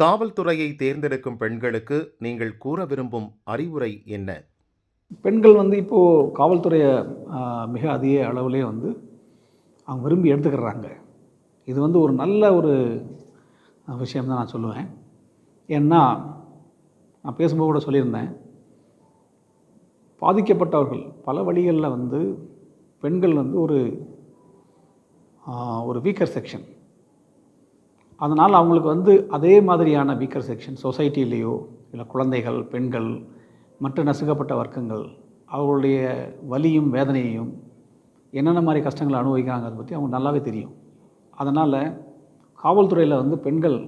காவல்துறையை தேர்ந்தெடுக்கும் பெண்களுக்கு நீங்கள் கூற விரும்பும் அறிவுரை என்ன? பெண்கள் வந்து இப்போது காவல்துறையை மிக அதிக அளவிலே வந்து அவங்க விரும்பி எடுத்துக்கிறாங்க. இது வந்து ஒரு நல்ல ஒரு விஷயம் தான் நான் சொல்லுவேன். ஏன்னா நான் பேசும்போது கூட சொல்லியிருந்தேன். பாதிக்கப்பட்டவர்கள் பல வழிகளில் வந்து பெண்கள் வந்து ஒரு ஒரு வீக்கர் செக்ஷன் அதனால் அவங்களுக்கு வந்து அதே மாதிரியான வீக்கர் செக்ஷன் சொசைட்டிலேயோ இல்லை குழந்தைகள் பெண்கள் மற்ற நசுக்கப்பட்ட வர்க்கங்கள் அவர்களுடைய வலியும் வேதனையையும் என்னென்ன மாதிரி கஷ்டங்களை அனுபவிக்கிறாங்க அதை பற்றி அவங்க நல்லாவே தெரியும். அதனால் காவல்துறையில் வந்து பெண்கள்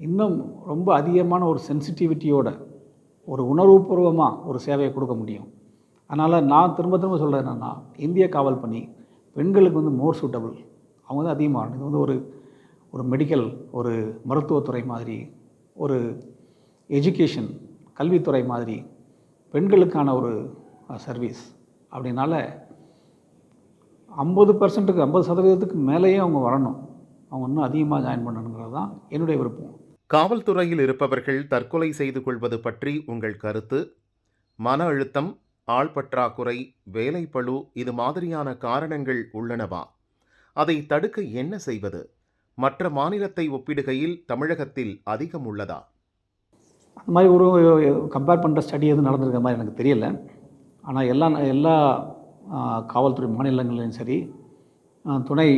இன்னும் ரொம்ப அதிகமான ஒரு சென்சிட்டிவிட்டியோட ஒரு உணர்வுபூர்வமாக ஒரு சேவையை கொடுக்க முடியும். அதனால் நான் திரும்ப திரும்ப சொல்கிறது என்னென்னா இந்திய காவல் பணி பெண்களுக்கு வந்து மோர் சூட்டபிள் அவங்க வந்து அதிகமாக இது வந்து ஒரு ஒரு மெடிக்கல் ஒரு மருத்துவத்துறை மாதிரி ஒரு எஜுகேஷன் கல்வித்துறை மாதிரி பெண்களுக்கான ஒரு சர்வீஸ் அப்படின்னால ஐம்பது பர்சன்ட்டுக்கு ஐம்பது சதவீதத்துக்கு மேலேயே அவங்க வரணும். அவங்க இன்னும் அதிகமாக ஜாயின் பண்ணணுங்கிறது தான் என்னுடைய விருப்பம். காவல்துறையில் இருப்பவர்கள் தற்கொலை செய்து கொள்வது பற்றி உங்கள் கருத்து? மன அழுத்தம் ஆள் பற்றாக்குறை வேலைப்பளு இது மாதிரியான காரணங்கள் உள்ளனவா? அதை தடுக்க என்ன செய்வது? மற்ற மாநிலத்தை ஒப்பிடுகையில் தமிழகத்தில் அதிகம் உள்ளதா அந்த மாதிரி ஒரு கம்பேர் பண்ணுற ஸ்டடி எதுவும் நடந்திருக்க மாதிரி எனக்கு தெரியல. ஆனால் எல்லா எல்லா காவல்துறை மாநிலங்கள்லையும் சரி துணை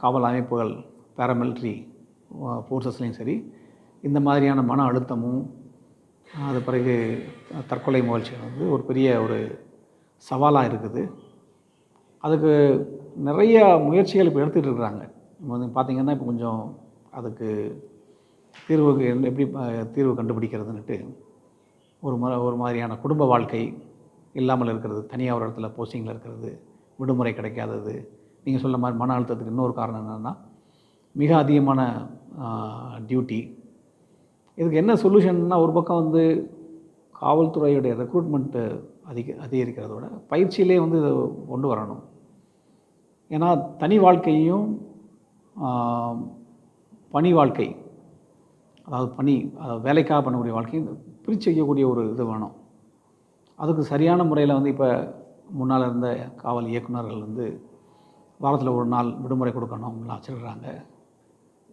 காவல் அமைப்புகள் பேராமிலிட்ரி ஃபோர்ஸஸ்லேயும் சரி இந்த மாதிரியான மன அழுத்தமும் அது பிறகு தற்கொலை முயற்சிகள் வந்து ஒரு பெரிய ஒரு சவாலாக இருக்குது. அதுக்கு நிறைய முயற்சிகள் இப்போ எடுத்துகிட்டு இருக்கிறாங்க. இப்போ வந்து பார்த்திங்கன்னா இப்போ கொஞ்சம் அதுக்கு தீர்வுக்கு எப்படி தீர்வு கண்டுபிடிக்கிறதுன்னுட்டு ஒரு ம ஒரு மாதிரியான குடும்ப வாழ்க்கை இல்லாமல் இருக்கிறது தனியாக ஒரு இடத்துல போஸ்டிங்கில் இருக்கிறது விடுமுறை கிடைக்காதது. நீங்கள் சொல்ல மாதிரி மன அழுத்தத்துக்கு இன்னொரு காரணம் என்னென்னா மிக அதிகமான டியூட்டி இதுக்கு என்ன சொல்யூஷன்னா ஒரு பக்கம் வந்து காவல்துறையுடைய ரெக்ரூட்மெண்ட்டு அதிக அதிகரிக்கிறதோட பயிற்சியிலே வந்து இதை கொண்டு வரணும். ஏன்னா தனி வாழ்க்கையும் பணி வாழ்க்கை அதாவது பணி அதாவது வேலைக்காக பண்ணக்கூடிய வாழ்க்கை பிரித்து வைக்கக்கூடிய ஒரு இது வேணும். அதுக்கு சரியான முறையில் வந்து இப்போ முன்னால் இருந்த காவல் இயக்குனர்கள் வந்து வாரத்தில் ஒரு நாள் விடுமுறை கொடுக்கணும் அவங்களாம் வச்சுருக்குறாங்க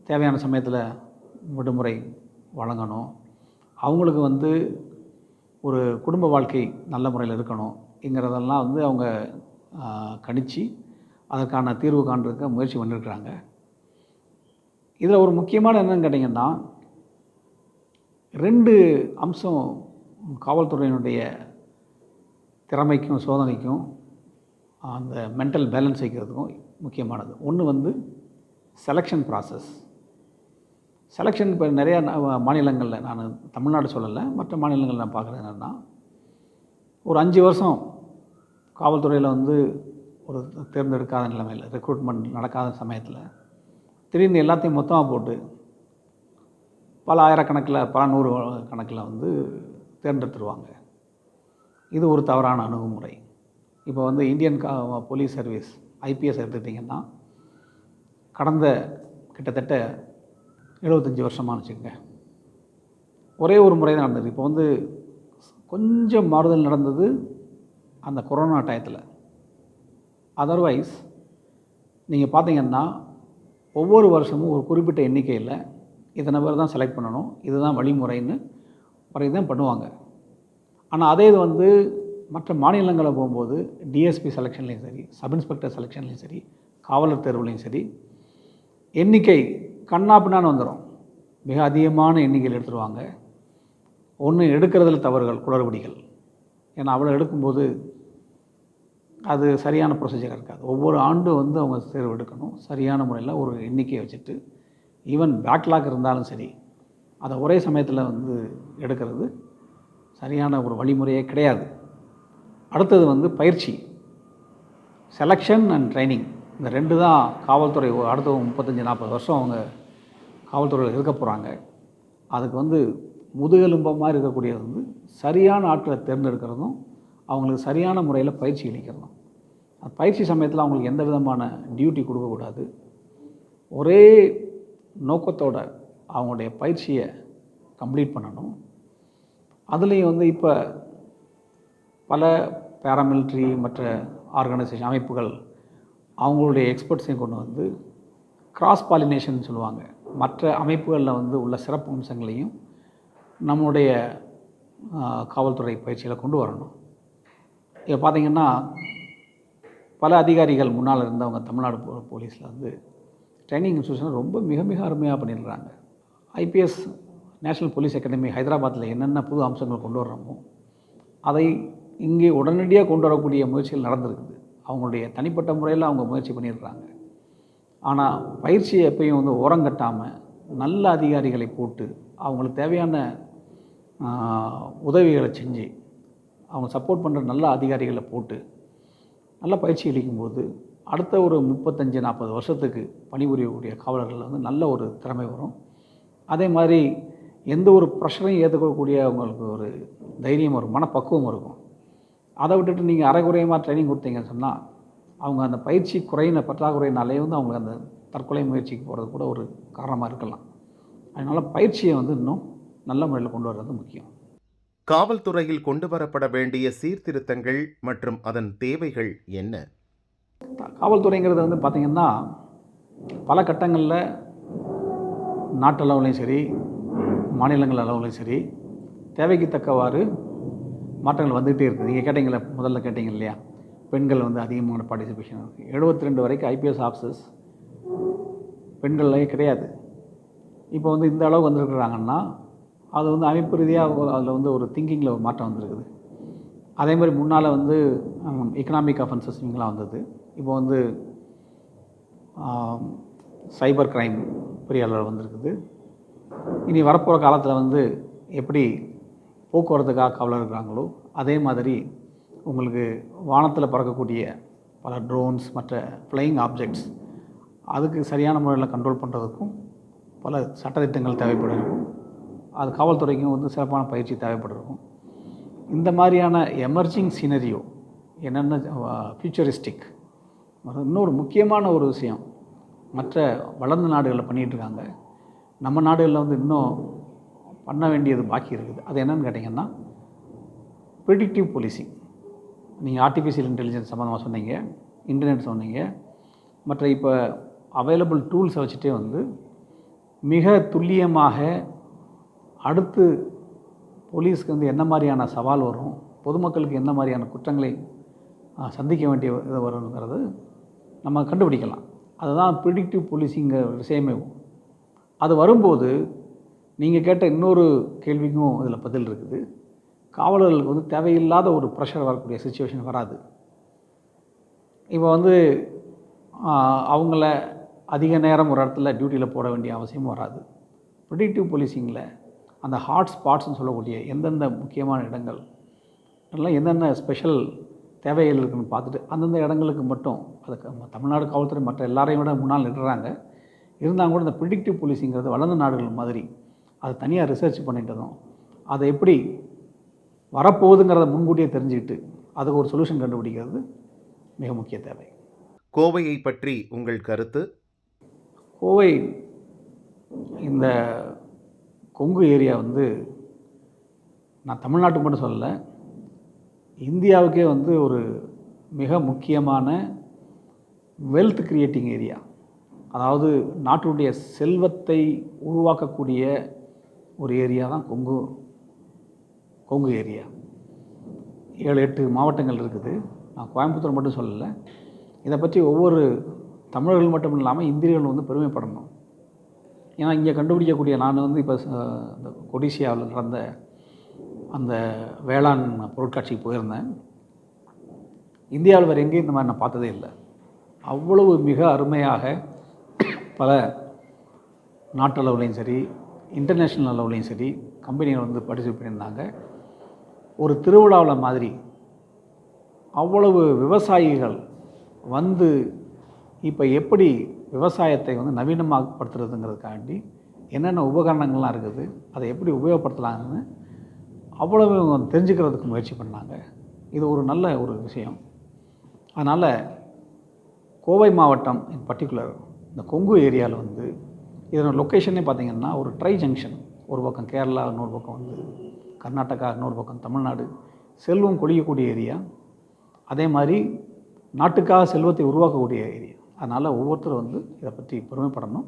தேவையான சமயத்தில் விடுமுறை வழங்கணும். அவங்களுக்கு வந்து ஒரு குடும்ப வாழ்க்கை நல்ல முறையில் இருக்கணும் இங்கிறதெல்லாம் வந்து அவங்க கணிச்சு அதற்கான தீர்வு காண்றதுக்கு முயற்சி பண்ணியிருக்கிறாங்க இதில் ஒரு முக்கியமான என்னன்னு கேட்டிங்கன்னா ரெண்டு அம்சம் காவல்துறையினுடைய திறமைக்கும் சோதனைக்கும் அந்த மென்டல் பேலன்ஸ் வைக்கிறதுக்கும் முக்கியமானது. ஒன்று வந்து செலெக்ஷன் ப்ராசஸ் செலெக்ஷன் இப்போ நிறையா மாநிலங்களில் நான் தமிழ்நாடு சொல்லலை மற்ற மாநிலங்களில் நான் பார்க்குறது என்னென்னா ஒரு அஞ்சு வருஷம் காவல்துறையில் வந்து ஒரு தேர்ந்தெடுக்காத நிலைமையில் ரெக்ரூட்மெண்ட் நடக்காத சமயத்தில் திடீர்னு எல்லாத்தையும் மொத்தமாக போட்டு பல ஆயிரக்கணக்கில் பல நூறு கணக்கில் வந்து தேர்ந்தெடுத்துருவாங்க. இது ஒரு தவறான அணுகுமுறை. இப்போ வந்து இந்தியன் கா போலீஸ் சர்வீஸ் ஐபிஎஸ் எடுத்துக்கிட்டிங்கன்னா கடந்த கிட்டத்தட்ட எழுபத்தஞ்சி வருஷமானு வச்சுக்கோங்க. ஒரே ஒரு முறை தான் நடந்தது. இப்போ வந்து கொஞ்சம் மாறுதல் நடந்தது அந்த கொரோனா டயத்தில். அதர்வைஸ் நீங்கள் பார்த்தீங்கன்னா ஒவ்வொரு வருஷமும் ஒரு குறிப்பிட்ட எண்ணிக்கையில் இத்தனை பேர் தான் செலக்ட் பண்ணணும். இதுதான் வழிமுறைன்னு வரை தான் பண்ணுவாங்க. ஆனால் அதே இது வந்து மற்ற மாநிலங்களில் போகும்போது டிஎஸ்பி செலெக்ஷன்லேயும் சரி சப் இன்ஸ்பெக்டர் செலெக்ஷன்லேயும் சரி காவலர் தேர்வுலையும் சரி எண்ணிக்கை கண்ணா பின்னான்னு வந்துடும் மிக அதிகமான எண்ணிக்கையில் எடுத்துருவாங்க. ஒன்று எடுக்கிறதுல தவறுகள் குளறுபடிகள். ஏன்னா அவ்வளோ எடுக்கும்போது அது சரியான ப்ரொசீஜர் இருக்காது. ஒவ்வொரு ஆண்டும் வந்து அவங்க தேர்வு எடுக்கணும். சரியான முறையில் ஒரு எண்ணிக்கையை வச்சுட்டு ஈவன் பேக்லாக் இருந்தாலும் சரி அதை ஒரே சமயத்தில் வந்து எடுக்கிறது சரியான ஒரு வழிமுறையே கிடையாது. அடுத்தது வந்து பயிற்சி. செலெக்ஷன் அண்ட் ட்ரைனிங் இந்த ரெண்டு தான் காவல்துறை அடுத்த முப்பத்தஞ்சு நாற்பது வருஷம் அவங்க காவல்துறையில் இருக்க போகிறாங்க அதுக்கு வந்து முதுகெலும்பு மாதிரி இருக்கக்கூடியது வந்து சரியான ஆட்களை தேர்ந்தெடுக்கிறதும் அவங்களுக்கு சரியான முறையில் பயிற்சி அளிக்கிறணும். அந்த பயிற்சி சமயத்தில் அவங்களுக்கு எந்த விதமான டியூட்டி கொடுக்கக்கூடாது ஒரே நோக்கத்தோட அவங்களுடைய பயிற்சியை கம்ப்ளீட் பண்ணணும். அதுலேயும் வந்து இப்போ பல பேராமிலிட்ரி மற்ற ஆர்கனைசேஷன் அமைப்புகள் அவங்களுடைய எக்ஸ்பர்ட்ஸையும் கொண்டு வந்து கிராஸ் பாலினேஷன் சொல்லுவாங்க. மற்ற அமைப்புகளில் வந்து உள்ள சிறப்பு அம்சங்களையும் நம்முடைய காவல்துறை பயிற்சியில் கொண்டு வரணும். இப்போ பார்த்தீங்கன்னா பல அதிகாரிகள் முன்னால் இருந்தவங்க தமிழ்நாடு போ போலீஸில் வந்து ட்ரைனிங் இன்ஸ்டியூஷன் ரொம்ப மிக மிக அருமையாக பண்ணிடுறாங்க. ஐபிஎஸ் நேஷனல் போலீஸ் அகாடமி ஹைதராபாத்தில் என்னென்ன புது அம்சங்கள் கொண்டு வர்றோமோ அதை இங்கே உடனடியாக கொண்டு வரக்கூடிய முயற்சிகள் நடந்திருக்குது. அவங்களுடைய தனிப்பட்ட முறையில் அவங்க முயற்சி பண்ணிடுறாங்க. ஆனால் பயிற்சியை எப்பயும் வந்து ஓரங்கட்டாமல் நல்ல அதிகாரிகளை போட்டு அவங்களுக்கு தேவையான உதவிகளை செஞ்சு அவங்க சப்போர்ட் பண்ணுற நல்ல அதிகாரிகளை போட்டு நல்ல பயிற்சி அளிக்கும்போது அடுத்த ஒரு முப்பத்தஞ்சு நாற்பது வருஷத்துக்கு பணிபுரியக்கூடிய காவலர்கள் வந்து நல்ல ஒரு திறமை வரும். அதே மாதிரி எந்த ஒரு ப்ரெஷரையும் ஏற்றுக்கக்கூடிய அவங்களுக்கு ஒரு தைரியம் ஒரு மனப்பக்குவம் இருக்கும். அதை விட்டுட்டு நீங்கள் அரைகுறையமாக ட்ரைனிங் கொடுத்தீங்கன்னு சொன்னால் அவங்க அந்த பயிற்சி குறையின பற்றாக்குறையினாலே வந்து அவங்களுக்கு அந்த தற்கொலை முயற்சிக்கு போகிறது கூட ஒரு காரணமாக இருக்கலாம். அதனால் பயிற்சியை வந்து இன்னும் நல்ல முறையில் கொண்டு வர்றது முக்கியம். காவல்துறையில் கொண்டு வரப்பட வேண்டிய சீர்திருத்தங்கள் மற்றும் அதன் தேவைகள் என்ன? காவல்துறைங்கிறது வந்து பார்த்திங்கன்னா பல கட்டங்களில் நாட்டளவுலையும் சரி மாநிலங்கள் அளவுலையும் சரி தேவைக்கு தக்கவாறு மாற்றங்கள் வந்துகிட்டே இருக்குது. நீங்கள் கேட்டீங்களே முதல்ல கேட்டீங்க இல்லையா? பெண்கள் வந்து அதிகமான பார்ட்டிசிபேஷன் இருக்குது எழுபத்தி ரெண்டு வரைக்கும் ஐபிஎஸ் ஆஃபீஸர்ஸ் பெண்கள்லேயே கிடையாது. இப்போ வந்து இந்த அளவுக்கு வந்திருக்கிறாங்கன்னா அது வந்து அமைப்பு ரீதியாக அதில் வந்து ஒரு திங்கிங்கில் ஒரு மாற்றம் வந்திருக்குது. அதே மாதிரி முன்னால் வந்து எக்கனாமிக் அஃபென்சஸ் இவங்களாம் வந்தது. இப்போ வந்து சைபர் கிரைம் பெரிய அளவில் வந்திருக்குது. இனி வரப்போகிற காலத்தில் வந்து எப்படி போக்குவரத்துக்காக கவலை இருக்கிறாங்களோ அதே மாதிரி உங்களுக்கு வானத்தில் பறக்கக்கூடிய பல ட்ரோன்ஸ் மற்ற ஃப்ளையிங் ஆப்ஜெக்ட்ஸ் அதுக்கு சரியான முறையில் கண்ட்ரோல் பண்ணுறதுக்கும் பல சட்டத்திட்டங்கள் தேவைப்படும் அது காவல்துறைக்கும் வந்து சிறப்பான பயிற்சி தேவைப்பட்டிருக்கும். இந்த மாதிரியான எமர்ஜிங் சினரியோ என்னென்ன ஃபியூச்சரிஸ்டிக் இன்னொரு முக்கியமான ஒரு விஷயம். மற்ற வளர்ந்த நாடுகளில் பண்ணிகிட்ருக்காங்க நம்ம நாடுகளில் வந்து இன்னும் பண்ண வேண்டியது பாக்கி இருக்குது. அது என்னென்னு கேட்டிங்கன்னா ப்ரிடிக்டிவ் போலீசிங் நீங்கள் ஆர்டிஃபிஷியல் இன்டெலிஜென்ஸ் சம்மந்தமாக சொன்னீங்க இன்டர்நெட் சொன்னீங்க மற்ற இப்போ அவைலபிள் டூல்ஸை வச்சுட்டே வந்து மிக துல்லியமாக அடுத்து போலீஸ்க்கு வந்து என்ன மாதிரியான சவால் வரும் பொதுமக்களுக்கு என்ன மாதிரியான குற்றங்களை சந்திக்க வேண்டிய இது வருங்கிறது நம்ம கண்டுபிடிக்கலாம். அதுதான் ப்ரிடிக்டிவ் போலீஸிங்கிற விஷயமே. அது வரும்போது நீங்கள் கேட்ட இன்னொரு கேள்விக்கும் இதில் பதில் இருக்குது. காவலர்களுக்கு வந்து தேவையில்லாத ஒரு ப்ரெஷர் வரக்கூடிய சுச்சுவேஷன் வராது. இப்போ வந்து அவங்கள அதிக நேரம் ஒரு இடத்துல டியூட்டியில் போட வேண்டிய அவசியமும் வராது. ப்ரிடிக்டிவ் போலீசிங்கில் அந்த ஹாட் ஸ்பாட்ஸ்னு சொல்லக்கூடிய எந்தெந்த முக்கியமான இடங்கள் எல்லாம் என்னென்ன ஸ்பெஷல் தேவைகள் இருக்குன்னு பார்த்துட்டு அந்தந்த இடங்களுக்கு மட்டும் அதுக்கு தமிழ்நாடு காவல்துறை மற்ற எல்லாரையும் விட முன்னால் நிறுறாங்க இருந்தால் கூட இந்த ப்ரிடிக்டிவ் போலீஸிங்கிறது வளர்ந்த நாடுகள் மாதிரி அது தனியாக ரிசர்ச் பண்ணிட்டதும் அதை எப்படி வரப்போகுதுங்கிறத முன்கூட்டியே தெரிஞ்சுக்கிட்டு அதுக்கு ஒரு சொல்யூஷன் கண்டுபிடிக்கிறது மிக முக்கிய தேவை. கோவையை பற்றி உங்கள் கருத்து? கோவை இந்த கொங்கு ஏரியா வந்து நான் தமிழ்நாட்டுக்கு மட்டும் சொல்லலை இந்தியாவுக்கே வந்து ஒரு மிக முக்கியமான வெல்த் கிரியேட்டிங் ஏரியா அதாவது நாட்டுடைய செல்வத்தை உருவாக்கக்கூடிய ஒரு ஏரியா தான் கொங்கு கொங்கு ஏரியா. ஏழு எட்டு மாவட்டங்கள் இருக்குது. நான் கோயம்புத்தூர் மட்டும் சொல்லலை. இதை பற்றி ஒவ்வொரு தமிழர்கள் மட்டும் இல்லாமல் இந்தியர்கள் வந்து பெருமைப்படணும். ஏன்னா இங்கே கண்டுபிடிக்கக்கூடிய நான் வந்து இப்போ இந்த கொடிசியாவில் நடந்த அந்த வேளாண் பொருட்காட்சிக்கு போயிருந்தேன். இந்தியாவில் வேறு எங்கேயும் இந்த மாதிரி நான் பார்த்ததே இல்லை. அவ்வளவு மிக அருமையாக பல நாட்டளவுலையும் சரி இன்டர்நேஷ்னல் அளவுலையும் சரி கம்பெனிகள் வந்து பார்ட்டிசிபேட் பண்ணியிருந்தாங்க. ஒரு திருவிழாவில் மாதிரி அவ்வளவு விவசாயிகள் வந்து இப்போ எப்படி விவசாயத்தை வந்து நவீனமாகப்படுத்துறதுங்கிறதுக்காண்டி என்னென்ன உபகரணங்கள்லாம் இருக்குது அதை எப்படி உபயோகப்படுத்தலாம்னு அவ்வளவு இவங்க தெரிஞ்சுக்கிறதுக்கு முயற்சி பண்ணாங்க. இது ஒரு நல்ல ஒரு விஷயம். அதனால் கோவை மாவட்டம் இன் பர்டிகுலர் இந்த கொங்கு ஏரியாவில் வந்து இதனோட லொக்கேஷனே பார்த்தீங்கன்னா ஒரு ட்ரை ஜங்ஷன் ஒரு பக்கம் கேரளா இன்னொரு பக்கம் வந்து கர்நாடகா இன்னொரு பக்கம் தமிழ்நாடு. செல்வம் கொழியக்கூடிய ஏரியா. அதே மாதிரி நாட்டுக்காக செல்வத்தை உருவாக்கக்கூடிய ஏரியா. அதனால் ஒவ்வொருத்தரும் வந்து இதை பற்றி பெருமைப்படணும்.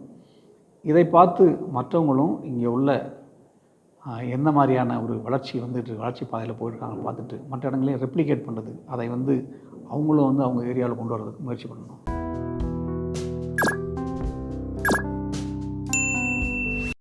இதை பார்த்து மற்றவங்களும் இங்கே உள்ள எந்த மாதிரியான ஒரு வளர்ச்சி வந்துட்டு வளர்ச்சி பாதையில் போயிருக்காங்க பார்த்துட்டு மற்ற இடங்களையும் ரெப்ளிகேட் பண்ணுறது அதை வந்து அவங்களும் வந்து அவங்க ஏரியாவில் கொண்டு வரதுக்கு முயற்சி பண்ணணும்.